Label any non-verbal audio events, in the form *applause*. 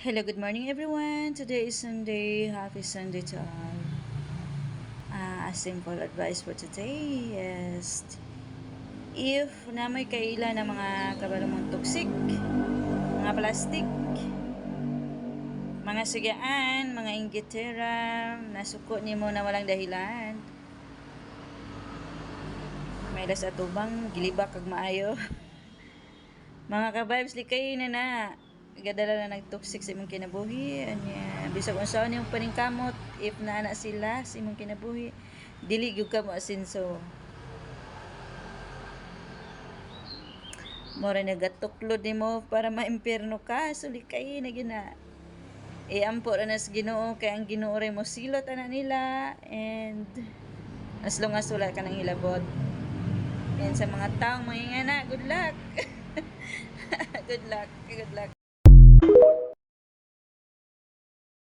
Hello, good morning everyone. Today is Sunday. Happy Sunday to all. Ah, a simple advice for today is if na may kaila ng mga kabalumong toxic, mga plastic, mga sigaan, mga inggitera, nasuko ni mo na walang dahilan. May las atubang, gilibak kag maayo. *laughs* mga ka-vibes, likay na na gadala na nag-toxic sa imong kinabuhi. Anya bisag unsa ni yung paningkamot if naana sila sa imong kinabuhi dili gyud ka mo asinso Mora nagatuklod nimo para maimpierno ka. Suli kay na gina iampo ra nas Ginoo kay ang Ginoo ray mo silot ana nila and as long as wala ka nang hilabot. And sa mga taong mga *laughs* good luck. Good luck good luck